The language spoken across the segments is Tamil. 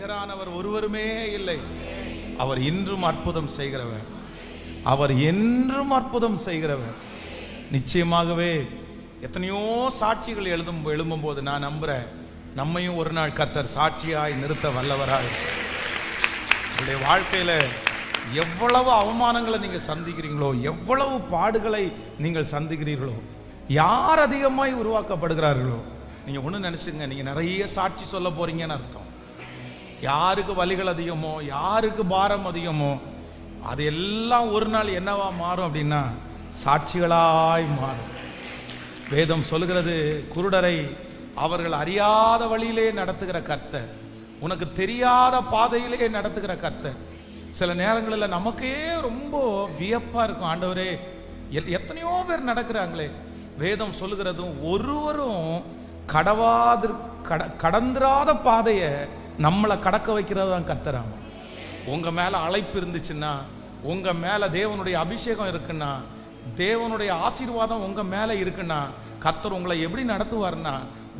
நிகரானவர் ஒருவருமே இல்லை. அவர் இன்றும் அற்புதம் செய்கிறவர். அவர் என்றும் அற்புதம் செய்கிறவர். நிச்சயமாகவே எத்தனையோ சாட்சிகள் எழுதும் எழும்பும் போது நான் நம்புறேன் நம்மையும் ஒரு நாள் கத்தர் சாட்சியாய் நிறுத்த வல்லவராய். உங்களுடைய வாழ்க்கையில எவ்வளவு அவமானங்களை நீங்க சந்திக்கிறீங்களோ எவ்வளவு பாடுகளை நீங்கள் சந்திக்கிறீர்களோ யார் அதிகமாய் உருவாக்கப்படுகிறார்களோ நீங்க ஒண்ணு நினைச்சுங்க நீங்க நிறைய சாட்சி சொல்ல போறீங்கன்னு அர்த்தம். யாருக்கு வலிகள் அதிகமோ யாருக்கு பாரம் அதிகமோ அது எல்லாம் ஒரு நாள் என்னவா மாறும் அப்படின்னா சாட்சிகளாய் மாறும். வேதம் சொல்லுகிறது குருடரை அவர்கள் அறியாத வழியிலே நடத்துகிற கர்த்தர். உனக்கு தெரியாத பாதையிலே நடத்துகிற கர்த்தர். சில நேரங்களில் நமக்கே ரொம்ப வியப்பாக இருக்கும். ஆண்டவரே எத்தனையோ பேர் நடக்கிறாங்களே. வேதம் சொல்லுகிறதும் ஒருவரும் கடவாது கட கடந்துராத பாதையை நம்மளை கடக்க வைக்கிறது தான் கத்துறாங்க உங்கள் மேலே அழைப்பு இருந்துச்சுன்னா உங்கள் மேலே தேவனுடைய அபிஷேகம் இருக்குன்னா தேவனுடைய ஆசீர்வாதம் உங்கள் மேலே இருக்குன்னா கத்தர் உங்களை எப்படி நடத்துவார்னா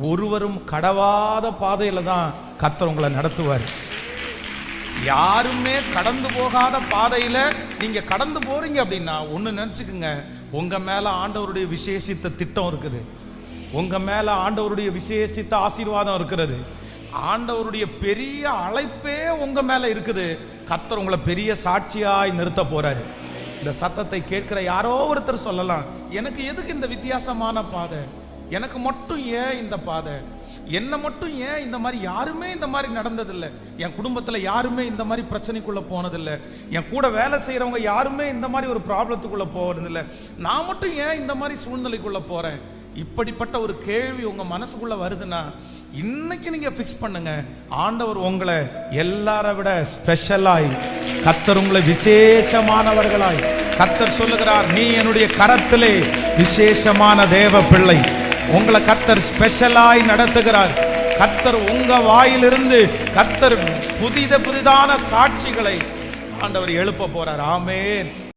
ஒருவரும் கடவாத பாதையில் தான் கத்தர் உங்களை நடத்துவார். யாருமே கடந்து போகாத பாதையில் நீங்கள் கடந்து போகிறீங்க அப்படின்னா ஒன்று நினச்சிக்கோங்க உங்கள் மேலே ஆண்டவருடைய விசேஷித்த திட்டம் இருக்குது. உங்கள் மேலே ஆண்டவருடைய விசேஷித்த ஆசீர்வாதம் இருக்கிறது. ஆண்டவருடைய பெரிய அழைப்பே உங்க மேல இருக்குது. கத்தர் உங்களை பெரிய சாட்சியாய் நிறுத்த போறாரு. இந்த சத்தத்தை கேட்கிற யாரோ ஒருத்தர் சொல்லலாம். எனக்கு எதுக்கு இந்த வித்தியாசமான பாதை? எனக்கு மட்டும் ஏன் இந்த பாதை? என்ன மட்டும் ஏன் இந்த மாதிரி யாருமே இந்த மாதிரி நடந்ததில்லை? என் குடும்பத்தில் யாருமே இந்த மாதிரி பிரச்சனைக்குள்ள போனதில்லை. என் கூட வேலை செய்கிறவங்க யாருமே இந்த மாதிரி ஒரு ப்ராப்ளத்துக்குள்ள போகிறதில்ல நான் மட்டும் ஏன் இந்த மாதிரி சூழ்நிலைக்குள்ள போறேன்? இப்படிப்பட்ட ஒரு கேள்வி உங்கள் மனசுக்குள்ளே வருதுன்னா இன்னைக்கு நீங்கள் ஃபிக்ஸ் பண்ணுங்க. ஆண்டவர் உங்களை எல்லாரை விட ஸ்பெஷலாய் கத்தர் உங்களை விசேஷமானவர்களாய் கத்தர் சொல்லுகிறார் நீ என்னுடைய கரத்திலே விசேஷமான தேவ பிள்ளை. உங்களை கத்தர் ஸ்பெஷலாய் நடத்துகிறார். கத்தர் உங்க வாயிலிருந்து கத்தர் புதித புதிதான சாட்சிகளை ஆண்டவர் எழுப்ப போறார். ஆமேன்.